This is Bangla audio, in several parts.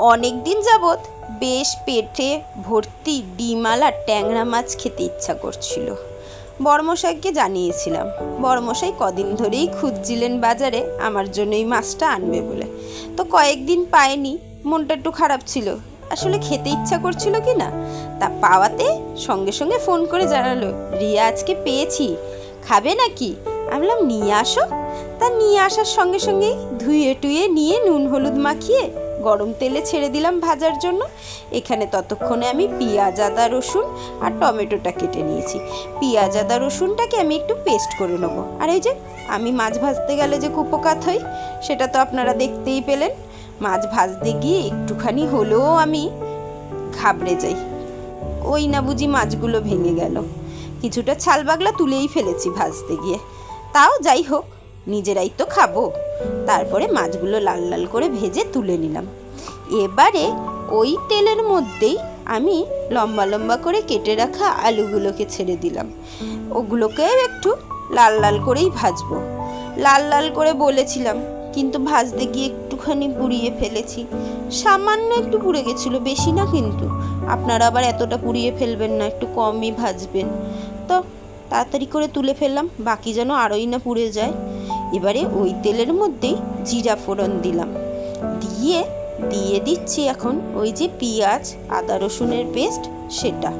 অনেক দিন যাবৎ বেশ পেটে ভর্তি ডিমালা ট্যাংরা মাছ খেতে ইচ্ছা করছিল। বড়মশাইকে জানিয়েছিলাম, বড়মশাই কদিন ধরেই খুঁজছিলেন বাজারে, আমার জন্য এই মাছটা আনবে বলে। তো কয়েকদিন পায়নি মনটা একটু খারাপ ছিল। আসলে খেতে ইচ্ছা করছিল কি না? তা পাওয়াতে সঙ্গে সঙ্গে ফোন করে জানালো, রিয়া, আজকে পেয়েছি, খাবে নাকি? আমি বললাম, নিয়ে আসো। তা নিয়ে আসার সঙ্গে সঙ্গেই ধুয়ে টুয়ে নিয়ে নুন হলুদ মাখিয়ে গরম তেলে ছেড়ে দিলাম ভাজার জন্য। এখানে ততক্ষণে আমি পেঁয়াজ, আদা, রসুন আর টমেটোটা কেটে নিয়েছি। পেঁয়াজ, আদা, রসুনটাকে আমি একটু পেস্ট করে নেব। আর এই যে, আমি মাছ ভাজতে গেলে যে কুপকাত হই সেটা তো আপনারা দেখতেই পেলেন। মাছ ভাজতে গিয়ে একটুখানি হলেও আমি ঘাবড়ে যাই। ওই না বুঝি মাছগুলো ভেঙে গেল। কিছুটা ছাল বাগলা তুলেই ফেলেছি ভাজতে গিয়ে। তাও যাই হোক নিজেরাই তো খাব। তারপরে মাছগুলো লাল লাল করে ভেজে তুলে নিলাম। এবারে ওই তেলের মধ্যেই আমি লম্বা লম্বা করে কেটে রাখা আলুগুলোকে ছেড়ে দিলাম। ওগুলোকে একটু লাল লাল করেই ভাজবো। লাল লাল করে বলেছিলাম, কিন্তু ভাজতে গিয়ে একটুখানি পুড়িয়ে ফেলেছি। সামান্য একটু পুড়ে গেছিল, বেশি না কিন্তু। আপনারা আবার এতটা পুড়িয়ে ফেলবেন না, একটু কমই ভাজবেন। তো তাড়াতাড়ি করে তুলে ফেললাম, বাকি যেন আরোই না পুড়ে যায়। এবারে ওই তেলের মধ্যেই জিরা ফোড়ন দিলাম। দিয়ে দিয়ে দিচ্ছি এখন ওই যে পেঁয়াজ, আদা রসুনের পেস্ট, সেটা।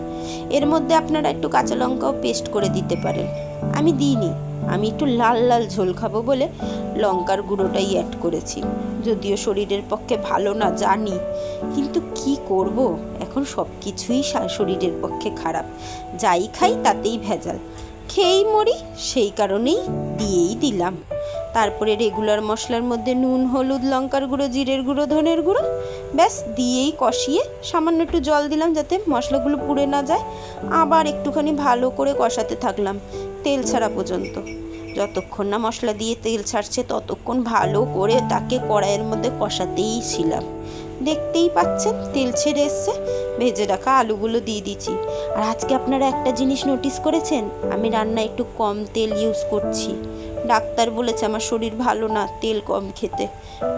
এর মধ্যে আপনারা একটু কাঁচা লঙ্কাও পেস্ট করে দিতে পারেন। আমি দিইনি। আমি একটু লাল লাল ঝোল খাব বলে লঙ্কার গুঁড়োটাই অ্যাড করেছি। যদিও শরীরের পক্ষে ভালো না, জানি। কিন্তু কি করব? এখন সব কিছুই শরীরের পক্ষে খারাপ। যাই খাই তাতেই ভেজাল। খেয়েই মরি, সেই কারণেই দিয়েই দিলাম। তারপরে রেগুলার মশলার মধ্যে নুন, হলুদ, লঙ্কার গুঁড়ো, জিরের গুঁড়ো, ধনের গুঁড়ো, ব্যাস দিয়েই কষিয়ে সামান্য একটু জল দিলাম যাতে মশলাগুলো পুড়ে না যায়। আবার একটুখানি ভালো করে কষাতে থাকলাম তেল ছাড়া পর্যন্ত। যতক্ষণ না মশলা দিয়ে তেল ছাড়ছে ততক্ষণ ভালো করে তাকে কড়াইয়ের মধ্যে কষাতেই ছিলাম। দেখতেই পাচ্ছেন তেল ছেড়ে এসছে, ভেজে রাখা আলুগুলো দিয়ে দিচ্ছি। আর আজকে আপনারা একটা জিনিস নোটিস করেছেন? আমি রান্না একটু কম তেল ইউজ করছি। ডাক্তার বলেছে আমার শরীর ভালো না, তেল কম খেতে।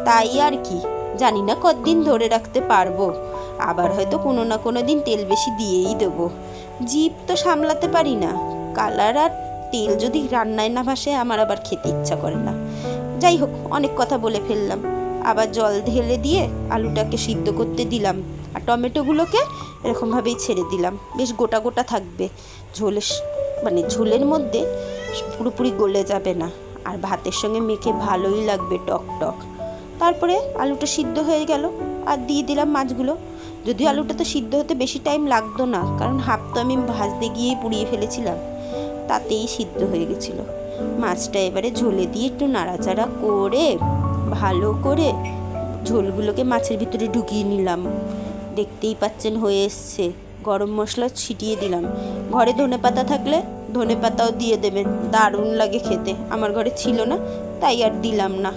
তাই আর কি? জানি না কতদিন ধরে রাখতে পারব। আবার হয়তো কোনো না কোনো দিন তেল বেশি দিয়েই দেবো। জিভ তো সামলাতে পারি না। কালার আর তেল যদি রান্নায় না ভাসে, আমার আবার খেতে ইচ্ছা করে না। যাই হোক, অনেক কথা বলে ফেললাম। আবার জল ঢেলে দিয়ে আলুটাকে সিদ্ধ করতে দিলাম। আর টমেটোগুলোকে এরকমভাবেই ছেড়ে দিলাম। বেশ গোটা গোটা থাকবে। ঝোলের মানে ঝোলের মধ্যে পুরোপুরি গলে যাবে না। আর ভাতের সঙ্গে মেখে ভালোই লাগবে টক টক। তারপরে আলুটা সিদ্ধ হয়ে গেল, আর দিয়ে দিলাম মাছগুলো। যদিও আলুটা তো সিদ্ধ হতে বেশি টাইম লাগতো না, কারণ হাফ তো আমি ভাজতে গিয়েই পুড়িয়ে ফেলেছিলাম। তাতেই সিদ্ধ হয়ে গেছিল। মাছটা এবারে ঝোলে দিয়ে একটু নাড়াচাড়া করে, ভালো করে ঝোলগুলোকে মাছের ভিতরে ঢুকিয়ে নিলাম। দেখতেই পাচ্ছেন, হয়ে এসছে। গরম মশলা ছিটিয়ে দিলাম। ঘরে ধনে পাতা থাকলে ধনে পাতাও দিয়ে দেবেন। দারুণ লাগে খেতে। আমার ঘরে ছিল না, তাই আর দিলাম না।